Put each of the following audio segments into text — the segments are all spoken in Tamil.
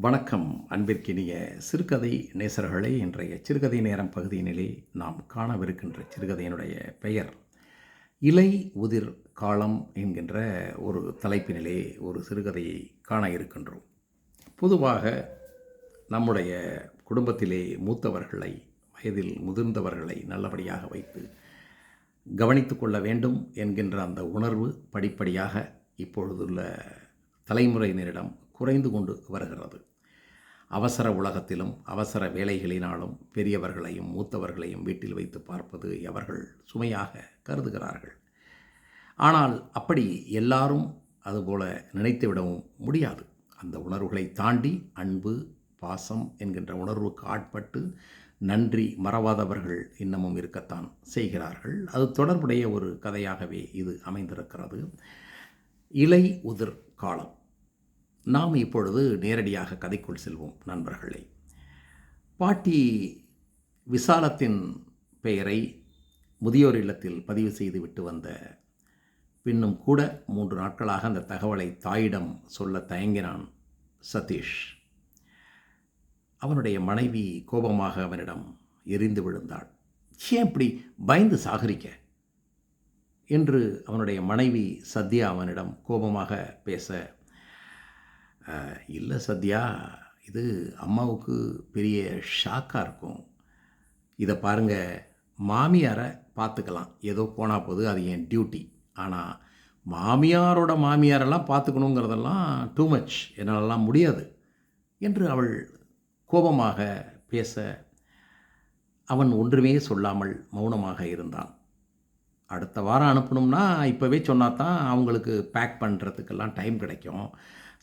வணக்கம் அன்பிற்கினிய சிறுகதை நேசர்களே. இன்றைய சிறுகதை நேரம் பகுதியினிலே நாம் காணவிருக்கின்ற சிறுகதையினுடைய பெயர் இலை உதிர் காலம் என்கின்ற ஒரு தலைப்பினிலே ஒரு சிறுகதையை காண இருக்கின்றோம். பொதுவாக நம்முடைய குடும்பத்திலே மூத்தவர்களை வயதில் முதிர்ந்தவர்களை நல்லபடியாக வைத்து கவனித்து கொள்ள வேண்டும் என்கின்ற அந்த உணர்வு படிப்படியாக இப்பொழுதுள்ள தலைமுறையினரிடம் குறைந்து கொண்டு வருகிறது. அவசர உலகத்திலும் அவசர வேலைகளினாலும் பெரியவர்களையும் மூத்தவர்களையும் வீட்டில் வைத்து பார்ப்பது அவர்கள் சுமையாக கருதுகிறார்கள். ஆனால் அப்படி எல்லாரும் அதுபோல நினைத்துவிடவும் முடியாது. அந்த உணர்வுகளை தாண்டி அன்பு பாசம் என்கின்ற உணர்வுக்கு ஆட்பட்டு நன்றி மறவாதவர்கள் இன்னமும் இருக்கத்தான் செய்கிறார்கள். அது தொடர்புடைய ஒரு கதையாகவே இது அமைந்திருக்கிறது. இலை உதிர் காலம். நாம் இப்பொழுது நேரடியாக கதைக்குள் செல்வோம் நண்பர்களே. பாட்டி விசாலத்தின் பெயரை முதியோர் இல்லத்தில் பதிவு செய்து விட்டு வந்த பின்னும் கூட மூன்று நாட்களாக அந்த தகவலை தாயிடம் சொல்ல தயங்கினான் சதீஷ். அவனுடைய மனைவி கோபமாக அவனிடம் எரிந்து விழுந்தாள். ஏன் இப்படி பயந்து சாகரிக்க? என்று அவனுடைய மனைவி சத்யா அவனிடம் கோபமாக பேச இல்லை சத்யா இது அம்மாவுக்கு பெரிய ஷாக்காக இருக்கும். இதை பாருங்கள் மாமியாரை பார்த்துக்கலாம் ஏதோ போனால் போது அது என் டியூட்டி. ஆனால் மாமியாரோட மாமியாரெல்லாம் பார்த்துக்கணுங்கிறதெல்லாம் டூ மச் என்னாலலாம் முடியாது என்று அவள் கோபமாக பேச அவன் ஒன்றுமே சொல்லாமல் மௌனமாக இருந்தான். அடுத்த வாரம் அனுப்பணும்னா இப்போவே சொன்னா தான் அவங்களுக்கு பேக் பண்ணுறதுக்கெல்லாம் டைம் கிடைக்கும்.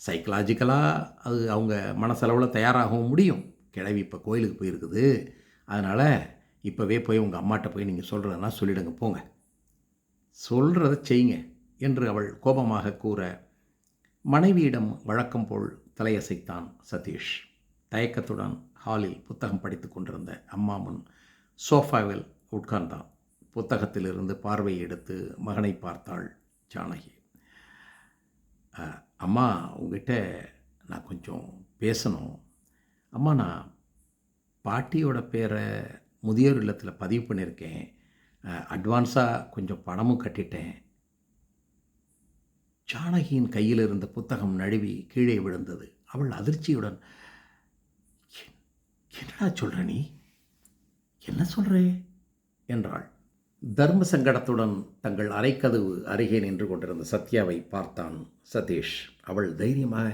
சைக்கலாஜிக்கலாக அது அவங்க மனசளவில் தயாராகவும் முடியும். கிழவி இப்போ கோயிலுக்கு போயிருக்குது. அதனால் இப்போவே போய் உங்கள் அம்மாட்ட போய் நீங்கள் சொல்கிறதுனா சொல்லிடுங்க போங்க. சொல்கிறத செய்யுங்க என்று அவள் கோபமாக கூற மனைவியிடம் வழக்கம் போல் தலையசைத்தான் சதீஷ். தயக்கத்துடன் ஹாலில் புத்தகம் படித்து கொண்டிருந்த அம்மா முன் சோஃபாவில் உட்கார்ந்தான். புத்தகத்திலிருந்து பார்வை எடுத்து மகனை பார்த்தாள் ஜானகி. அம்மா உங்ககிட்ட நான் கொஞ்சம் பேசணும். அம்மா நான் பாட்டியோட பேரை முதியோர் இல்லத்தில் பதிவு பண்ணியிருக்கேன். அட்வான்ஸாக கொஞ்சம் பணமும் கட்டிட்டேன். ஜானகியின் கையில் இருந்த புத்தகம் நழுவி கீழே விழுந்தது. அவள் அதிர்ச்சியுடன் என்னடா சொல்கிற நீ? என்ன சொல்கிறே என்றாள். தர்ம சங்கடத்துடன் தங்கள் அரைக்கதவு அருகே நின்று கொண்டிருந்த சத்யாவை பார்த்தான் சதீஷ். அவள் தைரியமாக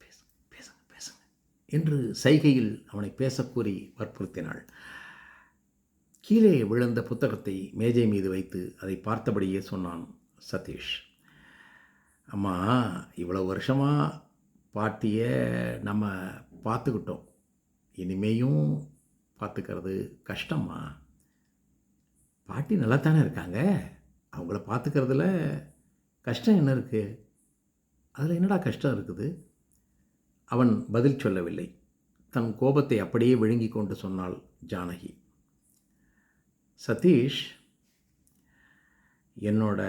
பேசுங்க பேசுங்க பேசுங்க என்று சைகையில் அவனை பேசக்கூறி வற்புறுத்தினாள். கீழே விழுந்த புத்தகத்தை மேஜை மீது வைத்து அதை பார்த்தபடியே சொன்னான் சதீஷ். அம்மா இவ்வளோ வருஷமாக பாட்டியை நம்ம பார்த்துக்கிட்டோம். இனிமேயும் பார்த்துக்கிறது கஷ்டம்மா. பாட்டி நல்லா தானே இருக்காங்க? அவங்கள பார்த்துக்கிறதுல கஷ்டம் என்ன இருக்குது அதில் என்னடா கஷ்டம் இருக்குது? அவன் பதில் சொல்லவில்லை. தன் கோபத்தை அப்படியே விழுங்கி கொண்டு சொன்னாள் ஜானகி. சதீஷ் என்னோட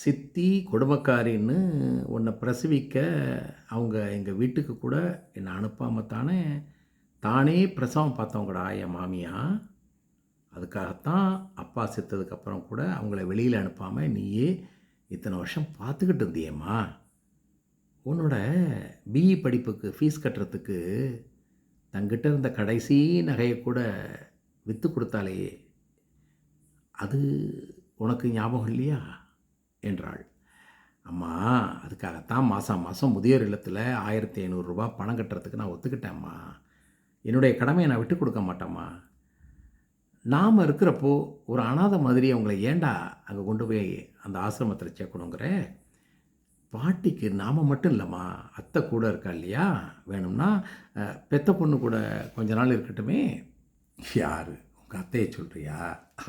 சித்தி குடும்பக்காரின்னு உன்னை பிரசவிக்க அவங்க எங்கள் வீட்டுக்கு கூட என்னை அனுப்பாமல் தானே தானே பிரசவம் பார்த்தவங்கடா என் மாமியா? அதுக்காகத்தான் அப்பா செத்ததுக்கப்புறம் கூட அவங்கள வெளியில் அனுப்பாமல் நீயே இத்தனை வருஷம் பார்த்துக்கிட்டு இருந்தியேம்மா. உன்னோட பிஇ படிப்புக்கு ஃபீஸ் கட்டுறதுக்கு தங்கிட்ட இருந்த கடைசி நகையை கூட விற்று கொடுத்தாலே அது உனக்கு ஞாபகம் இல்லையா? என்றாள். அம்மா அதுக்காகத்தான் மாதம் மாதம் முதியோர் இல்லத்தில் ஆயிரத்தி ஐநூறுரூபா பணம் கட்டுறதுக்கு நான் ஒத்துக்கிட்டேம்மா. என்னுடைய கடமையை நான் விட்டு கொடுக்க மாட்டேம்மா. நாம் இருக்கிறப்போ ஒரு அனாதை மாதிரி அவங்கள ஏண்டா அங்கே கொண்டு போய் அந்த ஆசிரமத்தில் சேர்க்கணுங்கிற? பாட்டிக்கு நாம் மட்டும் இல்லைம்மா அத்தை கூட இருக்கா இல்லையா? வேணும்னா பெத்த பொண்ணு கூட கொஞ்ச நாள் இருக்கட்டுமே. யார்? உங்கள் அத்தையை சொல்கிறியா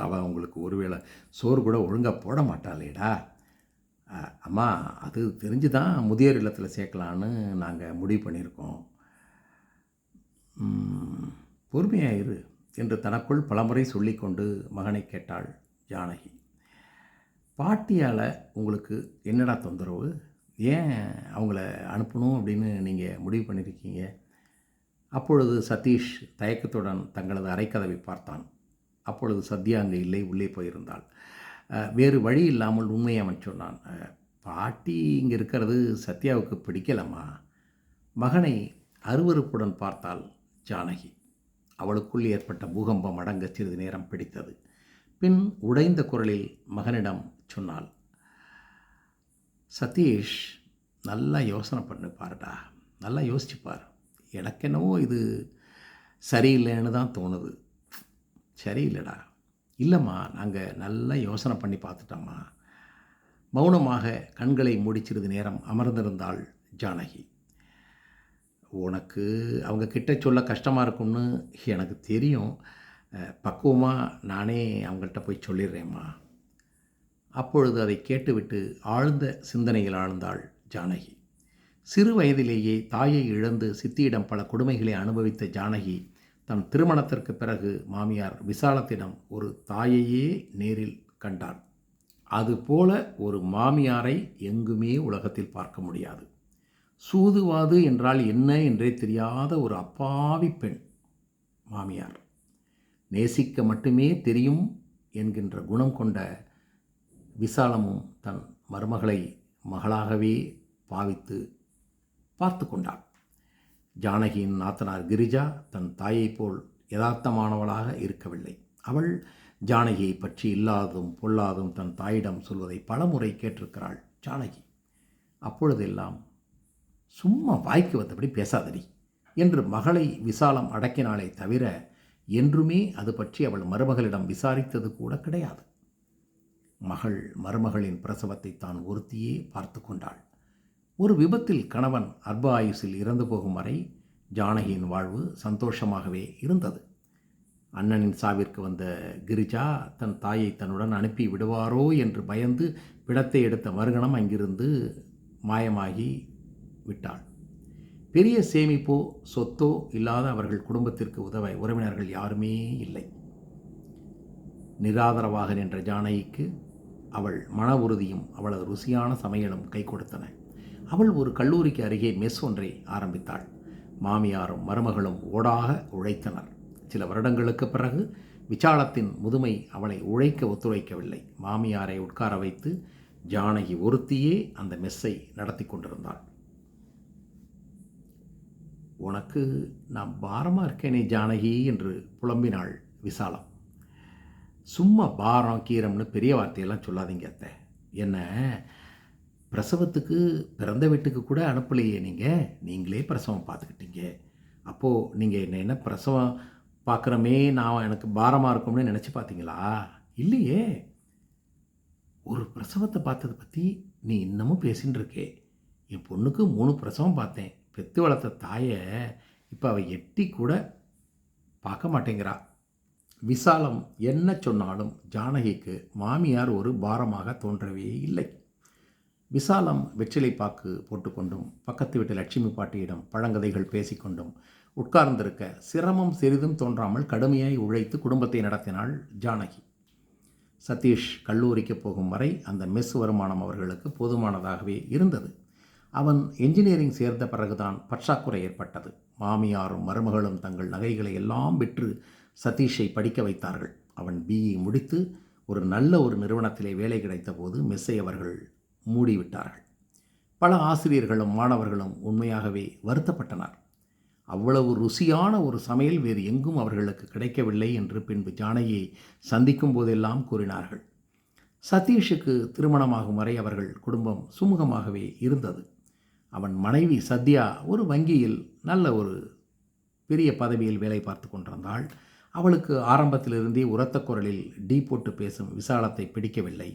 அவள் உங்களுக்கு ஒருவேளை சோறு கூட ஒழுங்காக போட மாட்டாளேடா. அம்மா அது தெரிஞ்சு தான் முதியோர் இல்லத்தில் சேர்க்கலான்னு நாங்கள் முடிவு பண்ணியிருக்கோம். பொறுமையாயிரு இரு. என்று தனக்குள் பலமுறை சொல்லிக்கொண்டு மகனை கேட்டாள் ஜானகி. பாட்டியால் உங்களுக்கு என்னடா தொந்தரவு? ஏன் அவங்கள அனுப்பணும் அப்படின்னு நீங்கள் முடிவு பண்ணியிருக்கீங்க அப்பொழுது சதீஷ் தயக்கத்துடன் தங்களது அரைக்கதவை பார்த்தான். அப்பொழுது சத்யா அங்கே இல்லை உள்ளே போயிருந்தாள். வேறு வழி இல்லாமல் உண்மையை அவன் சொன்னான். பாட்டி இங்கே இருக்கிறது சத்யாவுக்கு பிடிக்கலம்மா. மகனை அருவருப்புடன் பார்த்தாள் ஜானகி. அவளுக்குள் ஏற்பட்ட பூகம்பம் அடங்க சிறிது நேரம் பிடித்தது. பின் உடைந்த குரலில் மகனிடம் சொன்னாள் சதீஷ் நல்லா யோசனை பண்ணு பாருடா நல்லா யோசிச்சுப்பார் பார். இது சரியில்லைன்னு தான் தோணுது. சரியில்லைடா. இல்லைம்மா நாங்கள் நல்லா யோசனை பண்ணி பார்த்துட்டோம்மா. மௌனமாக கண்களை மூடி சிறிது நேரம் அமர்ந்திருந்தாள் ஜானகி. உனக்கு அவங்க கிட்ட சொல்ல கஷ்டமாக இருக்கும்னு எனக்கு தெரியும். பக்குவமாக நானே அவங்கள்ட்ட போய் சொல்லிடுறேம்மா. அப்பொழுது அதை கேட்டுவிட்டு ஆழ்ந்த சிந்தனையில் ஆழ்ந்தாள் ஜானகி. சிறு வயதிலேயே தாயை இழந்து சித்தியிடம் பல கொடுமைகளை அனுபவித்த ஜானகி தன் திருமணத்திற்கு பிறகு மாமியார் விசாலத்திடம் ஒரு தாயையே நேரில் கண்டார் அதுபோல ஒரு மாமியாரை எங்குமே உலகத்தில் பார்க்க முடியாது. சூதுவாது என்றால் என்ன என்றே தெரியாத ஒரு அப்பாவி பெண் மாமியார். நேசிக்க மட்டுமே தெரியும் என்கின்ற குணம் கொண்ட விசாலமும் தன் மருமகளை மகளாகவே பாவித்து பார்த்து கொண்டாள். ஜானகியின் நாத்தனார் கிரிஜா தன் தாயைப் போல் யதார்த்தமானவளாக இருக்கவில்லை. அவள் ஜானகியை பற்றி இல்லாததும் பொல்லாதும் தன் தாயிடம் சொல்வதை பலமுறை கேட்டிருக்கிறாள் ஜானகி. அப்பொழுதெல்லாம் சும்மா வாய்க்கு வந்தபடி பேசாதடி என்று மகளை விசாலம் அடக்கினாளே தவிர என்றுமே அது பற்றி அவள் மருமகளிடம் விசாரித்தது கூட கிடையாது. மகள் மருமகளின் பிரசவத்தை தான் ஒருத்தியே பார்த்து கொண்டாள். ஒரு விபத்தில் கணவன் அர்ப ஆயுசில் இறந்து போகும் வரை ஜானகியின் வாழ்வு சந்தோஷமாகவே இருந்தது. அண்ணனின் சாவிற்கு வந்த கிரிஜா தன் தாயை தன்னுடன் அனுப்பி விடுவாரோ என்று பயந்து பிடத்தை எடுத்த மறுகணம் அங்கிருந்து மாயமாகி விட்டாள். பெரிய சேமிப்போ சொத்தோ இல்லாத அவர்கள் குடும்பத்திற்கு உதவ உறவினர்கள் யாருமே இல்லை. நிராதரவாக நின்ற ஜானகிக்கு அவள் மன உறுதியும் அவளது ருசியான சமையலும் கை கொடுத்தன. அவள் ஒரு கல்லூரிக்கு அருகே மெஸ் ஒன்றை ஆரம்பித்தாள். மாமியாரும் மருமகளும் ஓடாக உழைத்தனர். சில வருடங்களுக்கு பிறகு விசாலத்தின் முதுமை அவளை உழைக்க ஒத்துழைக்கவில்லை. மாமியாரை உட்கார வைத்து ஜானகி ஒருத்தியே அந்த மெஸ்ஸை நடத்தி கொண்டிருந்தாள். உனக்கு நான் பாரமாக இருக்கேனே ஜானகி என்று புலம்பினாள் விசாலம். சும்மா பாரம் கீரம்னு பெரிய வார்த்தையெல்லாம் சொல்லாதீங்க அத்தை. என்ன பிரசவத்துக்கு பிறந்த வீட்டுக்கு கூட அனுப்பலையே நீங்கள் நீங்களே பிரசவம் பார்த்துக்கிட்டீங்க. அப்போது நீங்கள் என்ன என்ன பிரசவம் பார்க்குறமே நான் எனக்கு பாரமாக இருக்கும்னு நினச்சி பார்த்தீங்களா? இல்லையே. ஒரு பிரசவத்தை பார்த்ததை பற்றி நீ இன்னமும் பேசின்னு இருக்கே. என் பொண்ணுக்கு மூணு பிரசவம் பார்த்தேன். பெத்து வளர்த்த தாயை இப்போ அவள் எட்டி கூட பார்க்க மாட்டேங்கிறா. விசாலம் என்ன சொன்னாலும் ஜானகிக்கு மாமியார் ஒரு பாரமாக தோன்றவே இல்லை. விசாலம் வெற்றிலை பாக்கு போட்டுக்கொண்டும் பக்கத்து வீட்டு லட்சுமி பாட்டியிடம் பழங்கதைகள் பேசிக்கொண்டும் உட்கார்ந்திருக்க சிரமம் சிறிதும் தோன்றாமல் கடுமையாய் உழைத்து குடும்பத்தை நடத்தினாள் ஜானகி. சதீஷ் கல்லூரிக்கு போகும் வரை அந்த மெஸ் வருமானம் அவர்களுக்கு போதுமானதாகவே இருந்தது. அவன் என்ஜினியரிங் சேர்ந்த பிறகுதான் பற்றாக்குறை ஏற்பட்டது. மாமியாரும் மருமகளும் தங்கள் நகைகளை எல்லாம் விற்று சதீஷை படிக்க வைத்தார்கள். அவன் பிஇ e. முடித்து ஒரு நல்ல ஒரு நிறுவனத்திலே வேலை கிடைத்தபோது மெஸ்ஸை அவர்கள் மூடிவிட்டார்கள். பல ஆசிரியர்களும் மாணவர்களும் உண்மையாகவே வருத்தப்பட்டனர். அவ்வளவு ருசியான ஒரு சமையல் வேறு எங்கும் அவர்களுக்கு கிடைக்கவில்லை என்று பின்பு ஜானகியை சந்திக்கும் போதெல்லாம் கூறினார்கள். சதீஷுக்கு திருமணமாகும் வரை அவர்கள் குடும்பம் சுமூகமாகவே இருந்தது. அவன் மனைவி சத்யா ஒரு வங்கியில் நல்ல ஒரு பெரிய பதவியில் வேலை பார்த்து கொண்டிருந்தாள். அவளுக்கு ஆரம்பத்திலிருந்தே உரத்த குரலில் டீ போட்டு பேசும் விசாலத்தை பிடிக்கவில்லை.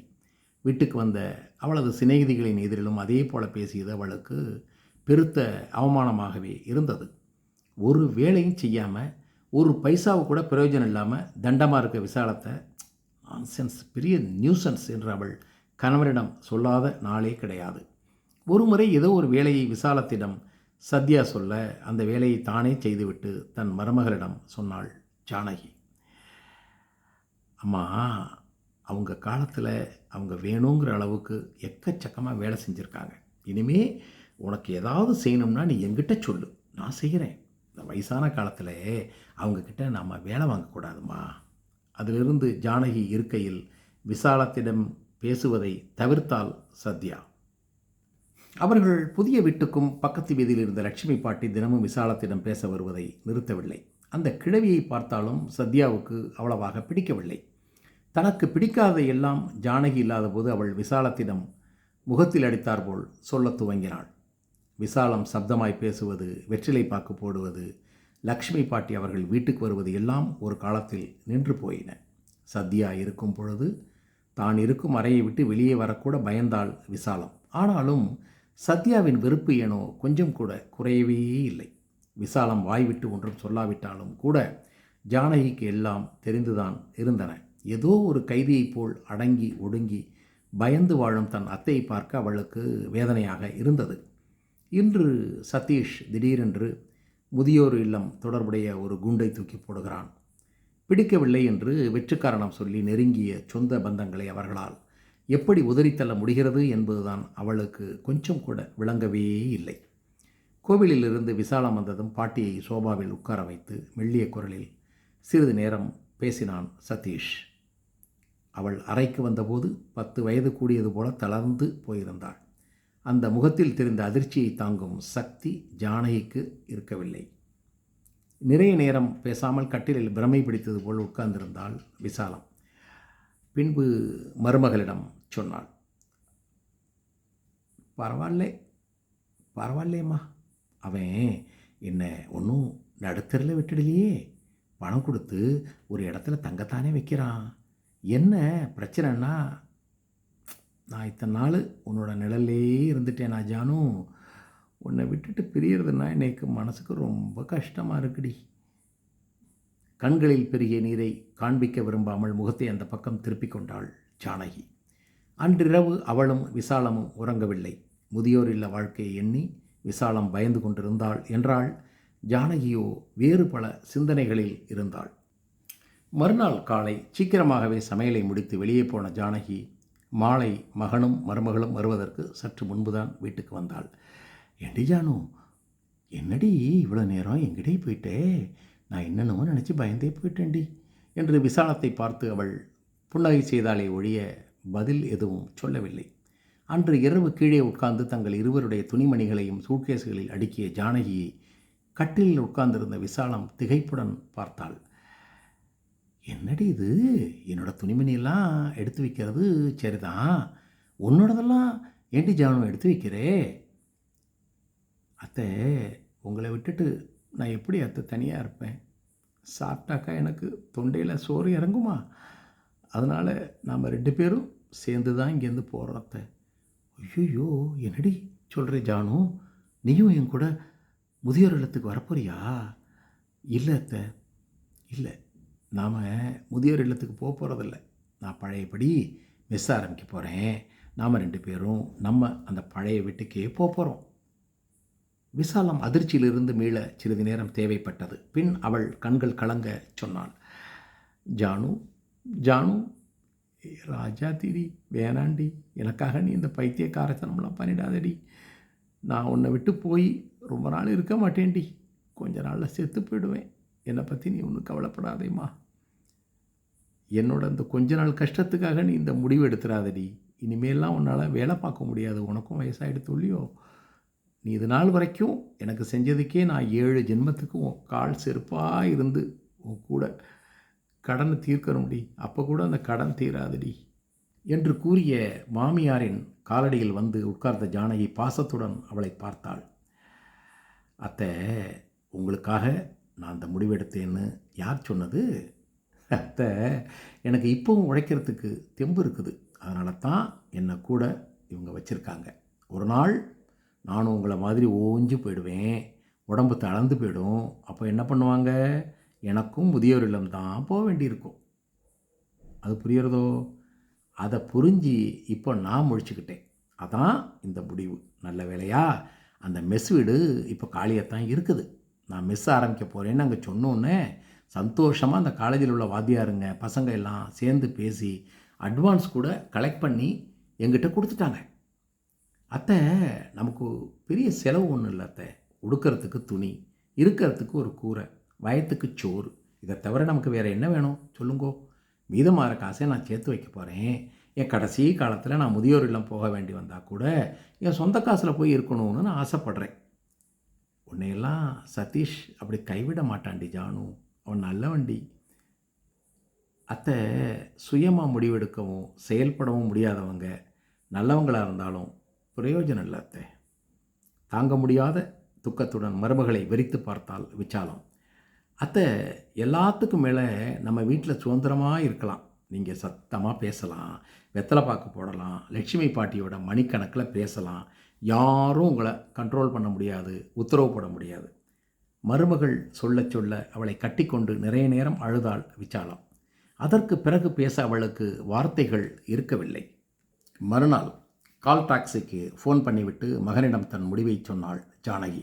வீட்டுக்கு வந்த அவளது சிநேகிதிகளின் எதிரிலும் அதே போல பேசியது அவளுக்கு பெருத்த அவமானமாகவே இருந்தது. ஒரு வேலையும் செய்யாமல் ஒரு பைசாவு கூட பிரயோஜனம் இல்லாமல் தண்டமாக இருக்க விசாலத்தை நான்சென்ஸ் பெரிய நியூசன்ஸ் என்று அவள் கணவரிடம் சொல்லாத நாளே கிடையாது. ஒரு முறை ஏதோ ஒரு வேலையை விசாலத்திடம் சத்யா சொல்ல அந்த வேலையை தானே செய்துவிட்டு தன் மருமகளிடம் சொன்னாள் ஜானகி. அம்மா அவங்க காலத்தில் அவங்க வேணுங்கிற அளவுக்கு எக்கச்சக்கமாக வேலை செஞ்சுருக்காங்க. இனிமே உனக்கு ஏதாவது செய்யணும்னா நீ எங்கிட்ட சொல்லு. நான் செய்கிறேன் இந்த வயசான காலத்தில் அவங்கக்கிட்ட நாம் வேலை வாங்கக்கூடாதுமா. அதிலிருந்து ஜானகி இருக்கையில் விசாலத்திடம் பேசுவதை தவிர்த்தால் சத்யா. அவர்கள் புதிய வீட்டுக்கும் பக்கத்து வீதியில் இருந்த லட்சுமி பாட்டி தினமும் விசாலத்திடம் பேச வருவதை நிறுத்தவில்லை. அந்த கிழவியை பார்த்தாலும் சத்யாவுக்கு அவ்வளவாக பிடிக்கவில்லை. தனக்கு பிடிக்காத எல்லாம் ஜானகி இல்லாத போது அவள் விசாலத்திடம் முகத்தில் அடித்தாற்போல் சொல்லத் துவங்கினாள். விசாலம் சப்தமாய் பேசுவது வெற்றிலை பாக்கு போடுவது லக்ஷ்மி பாட்டி அவர்கள் வீட்டுக்கு வருவது எல்லாம் ஒரு காலத்தில் நின்று போயின. சத்யா இருக்கும் பொழுது தான் இருக்கும் அறையை விட்டு வெளியே வரக்கூட பயந்தாள் விசாலம். ஆனாலும் சத்யாவின் வெறுப்பு ஏனோ கொஞ்சம் கூட குறையவே இல்லை. விசாலம் வாய்விட்டு ஒன்றும் சொல்லாவிட்டாலும் கூட ஜானகிக்கு எல்லாம் தெரிந்துதான் இருந்தன. ஏதோ ஒரு கைதியைப் போல் அடங்கி ஒடுங்கி பயந்து வாழும் தன் அத்தையை பார்க்க அவளுக்கு வேதனையாக இருந்தது. இன்று சதீஷ் திடீரென்று முதியோர் இல்லம் தொடர்புடைய ஒரு குண்டை தூக்கி போடுகிறான். பிடிக்கவில்லை என்று வெற்று காரணம் சொல்லி நெருங்கிய சொந்த பந்தங்களை அவர்களால் எப்படி உதறித்தள்ள முடிகிறது என்பதுதான் அவளுக்கு கொஞ்சம் கூட விளங்கவே இல்லை. கோவிலிலிருந்து விசாலம் வந்ததும் பாட்டியை சோபாவில் உட்கார வைத்து மெல்லிய குரலில் சிறிது நேரம் பேசினான் சதீஷ். அவள் அறைக்கு வந்தபோது பத்து வயது கூடியது போல தளர்ந்து போயிருந்தாள். அந்த முகத்தில் தெரிந்த அதிர்ச்சியை தாங்கும் சக்தி ஜானகிக்கு இருக்கவில்லை. நிறைய நேரம் பேசாமல் கட்டிலில் பிரமை பிடித்தது போல் உட்கார்ந்திருந்தாள் விசாலம். பின்பு மருமகளிடம் சொன்னாள் பரவாயில்ல பரவாயில்லையம்மா. அவன் என்னை ஒன்றும் நடுத்தரில் விட்டுடலையே. பணம் கொடுத்து ஒரு இடத்துல தங்கத்தானே வைக்கிறான். என்ன பிரச்சனைன்னா நான் இத்தனை நாள் உன்னோட நிழல்லே இருந்துட்டேன் நான் ஜானும் உன்னை விட்டுட்டு பிரியறதுன்னா எனக்கு மனசுக்கு ரொம்ப கஷ்டமாக இருக்குடி. கண்களில் பெருகிய நீரை காண்பிக்க விரும்பாமல் முகத்தை அந்த பக்கம் திருப்பிக் கொண்டாள் ஜானகி. அன்றிரவு அவளும் விசாலமும் உறங்கவில்லை. முதியோர் இல்ல வாழ்க்கையை எண்ணி விசாலம் பயந்து கொண்டிருந்தாள் என்றால் ஜானகியோ வேறு பல சிந்தனைகளில் இருந்தாள். மறுநாள் காலை சீக்கிரமாகவே சமையலை முடித்து வெளியே போன ஜானகி மாலை மகனும் மருமகளும் வருவதற்கு சற்று முன்புதான் வீட்டுக்கு வந்தாள். என்டி ஜானு என்னடி இவ்வளோ நேரம் எங்கிட்டே போயிட்டே? நான் என்னென்னமோ நினச்சி பயந்தே போயிட்டேன்டி என்று விசாலத்தை பார்த்து அவள் புன்னகை செய்தாலே ஒழிய பதில் எதுவும் சொல்லவில்லை. அன்று இரவு கீழே உட்கார்ந்து தங்கள் இருவருடைய துணிமணிகளையும் சூட்கேஸ்களில் அடுக்கிய ஜானகியை கட்டிலில் உட்கார்ந்திருந்த விசாலம் திகைப்புடன் பார்த்தாள். என்னடி இது? என்னோட துணிமணியெல்லாம் எடுத்து வைக்கிறது சரிதான் உன்னோடதெல்லாம் ஏண்டி ஜானம் எடுத்து வைக்கிறே? அத்தை உங்களை விட்டுட்டு நான் எப்படி அத்தை தனியாக இருப்பேன்? சாப்பிட்டாக்கா எனக்கு தொண்டையில் சோறு இறங்குமா? அதனால் நாம் ரெண்டு பேரும் சேர்ந்து தான் இங்கேருந்து போகிறத்த அத்தை. ஐயோ என்னடி சொல்கிறே ஜானு? நீயும் என் கூட முதியோர் இல்லத்துக்கு வரப்போறியா? இல்லை அத்த. இல்லை. நாம் முதியோர் இல்லத்துக்கு போக போகிறதில்ல நான் பழையபடி மிஸ் ஆரம்பிக்க போகிறேன் நாம் ரெண்டு பேரும் நம்ம அந்த பழைய வீட்டுக்கே போக போகிறோம் விசாலம் அதிர்ச்சியிலிருந்து மீள சிறிது நேரம் தேவைப்பட்டது. பின் அவள் கண்கள் கலங்க சொன்னாள். ஜானு ஜானு ராஜா திரி வேணாண்டி எனக்காக நீ இந்த பைத்தியக்காரத்தனம்லாம் பண்ணிடாதடி. நான் உன்னை விட்டு போய் ரொம்ப நாள் இருக்க மாட்டேன்டி. கொஞ்ச நாளில் செத்து போயிடுவேன். என்னை பற்றி நீ ஒன்றும் கவலைப்படாதேம்மா. என்னோட இந்த கொஞ்ச நாள் கஷ்டத்துக்காக நீ இந்த முடிவு எடுத்துடாதடி இனிமேலாம் உன்னால் வேலை பார்க்க முடியாது. உனக்கும் வயசாகிடுத்து இல்லையோ? நீ இது நாள் வரைக்கும் எனக்கு செஞ்சதுக்கே நான் ஏழு ஜென்மத்துக்கு உன் கால் செருப்பாக இருந்து உன் கூட கடனை தீர்க்கணும்டி. அப்போ கூட அந்த கடன் தீராதுடி. என்று கூறிய மாமியாரின் காலடியில் வந்து உட்கார்ந்த ஜானகி பாசத்துடன் அவளை பார்த்தாள். அத்தை உங்களுக்காக நான் அந்த முடிவெடுத்தேன்னு யார் சொன்னது? அத்தை எனக்கு இப்போவும் உழைக்கிறதுக்கு தெம்பு இருக்குது. அதனால தான் என்னை கூட இவங்க வச்சுருக்காங்க. ஒரு நாள் நானும் உங்களை மாதிரி ஓஞ்சி போயிடுவேன். உடம்பு தளர்ந்து போயிடும். அப்போ என்ன பண்ணுவாங்க? எனக்கும் முதியோர் இல்லம் தான் போக வேண்டியிருக்கும். அது புரியறதோ அதை புரிஞ்சு இப்போ நான் முழிச்சுக்கிட்டேன். அதான் இந்த முடிவு. நல்ல வேலையா அந்த மெஸ் வீடு இப்போ காலியாகத்தான் இருக்குது. நான் மெஸ் ஆரம்பிக்க போகிறேன்னு அங்கே சொன்னோன்னே சந்தோஷமாக அந்த காலேஜில் உள்ள வாத்தியாருங்க பசங்க எல்லாம் சேர்ந்து பேசி அட்வான்ஸ் கூட கலெக்ட் பண்ணி எங்கிட்ட கொடுத்துட்டாங்க. அத்தை நமக்கு பெரிய செலவு ஒன்றும் இல்லை அத்தை. உடுக்கிறதுக்கு துணி இருக்கிறதுக்கு ஒரு கூரை. வயத்துக்கு சோறு. இதை தவிர நமக்கு வேறு என்ன வேணும்? சொல்லுங்கோ. மீதமாகிற காசை நான் சேர்த்து வைக்க போகிறேன் என் கடைசி காலத்தில் நான் முதியோர் இல்லம் போக வேண்டி வந்தால் கூட என் சொந்த காசில் போய் இருக்கணும்னு நான் ஆசைப்பட்றேன். உன்னையெல்லாம் சதீஷ் அப்படி கைவிட மாட்டான்டி ஜானு. அவன் நல்லவண்டி அத்தை சுயமாக முடிவெடுக்கவும் செயல்படவும் முடியாதவங்க நல்லவங்களாக இருந்தாலும் பிரயோஜனம் இல்லை அத்தை. தாங்க முடியாத துக்கத்துடன் மருமகளை வெறித்து பார்த்தால் விச்சாலம் அத்தை எல்லாத்துக்கும் மேலே நம்ம வீட்டில் சுதந்திரமாக இருக்கலாம். நீங்கள் சத்தமாக பேசலாம் வெத்தலை பாக்கு போடலாம் லட்சுமி பாட்டியோட மணிக்கணக்கில் பேசலாம். யாரும் உங்களை கண்ட்ரோல் பண்ண முடியாது உத்தரவு போட முடியாது. மருமகள் சொல்ல சொல்ல அவளை கட்டிக்கொண்டு நிறைய நேரம் அழுதாள் விசாலம். அதற்கு பிறகு பேச அவளுக்கு வார்த்தைகள் இருக்கவில்லை. மறுநாள் கால் டாக்ஸிக்கு ஃபோன் பண்ணிவிட்டு மகனிடம் தன் முடிவை சொன்னாள் ஜானகி.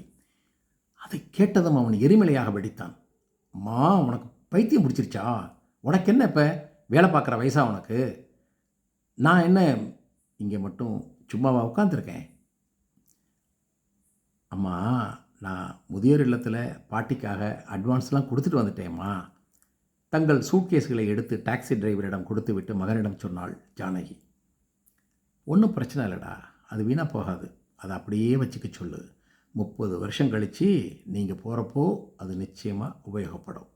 அதை கேட்டதும் அவன் எரிமலையாக வெடித்தான். அம்மா உனக்கு பைத்தியம் பிடிச்சிருச்சா? உனக்கு என்ன இப்போ? வேலை பார்க்குற வயசா உனக்கு? நான் என்ன இங்கே மட்டும் சும்மாவா உட்காந்துருக்கேன் அம்மா நான் முதியோர் இல்லத்தில் பாட்டிக்காக அட்வான்ஸ்லாம் கொடுத்துட்டு வந்துட்டேம்மா. தங்கள் சூட்கேஸ்களை எடுத்து டாக்ஸி டிரைவரிடம் கொடுத்து விட்டு மகனிடம் சொன்னாள் ஜானகி. ஒன்றும் பிரச்சனை இல்லைடா அது வீணாக போகாது. அதை அப்படியே வச்சுக்க சொல்லு. முப்பது வருஷம் கழித்து நீங்கள் போகிறப்போ அது நிச்சயமாக உபயோகப்படும்.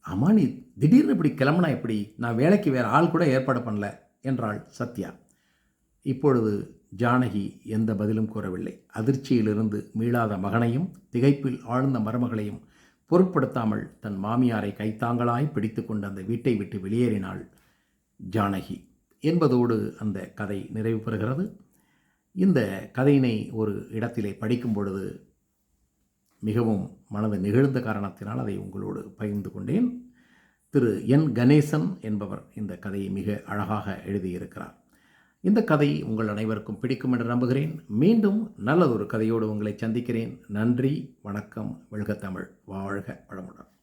ஆமாம் நீ திடீர்னு இப்படி கிளம்புனா எப்படி? நான் வேலைக்கு வேறு ஆள் கூட ஏற்பாடு பண்ணல என்றாள் சத்யா. இப்பொழுது ஜானகி எந்த பதிலும் கூறவில்லை. அதிர்ச்சியிலிருந்து மீளாத மகனையும் திகைப்பில் ஆழ்ந்த மருமகளையும் பொருட்படுத்தாமல் தன் மாமியாரை கைத்தாங்களாய் பிடித்து கொண்டு அந்த வீட்டை விட்டு வெளியேறினாள் ஜானகி. என்பதோடு அந்த கதை நிறைவு பெறுகிறது. இந்த கதையினை ஒரு இடத்திலே படிக்கும் பொழுது மிகவும் மனது நிகழ்ந்த காரணத்தினால் அதை உங்களோடு பகிர்ந்து கொண்டேன். திரு. என். கணேசன் என்பவர் இந்த கதையை மிக அழகாக எழுதியிருக்கிறார். இந்த கதை உங்கள் அனைவருக்கும் பிடிக்கும் என்று நம்புகிறேன். மீண்டும் நல்லதொரு கதையோடு உங்களை சந்திக்கிறேன். நன்றி வணக்கம் வெல்க தமிழ். வாழ்க வளமுடன்.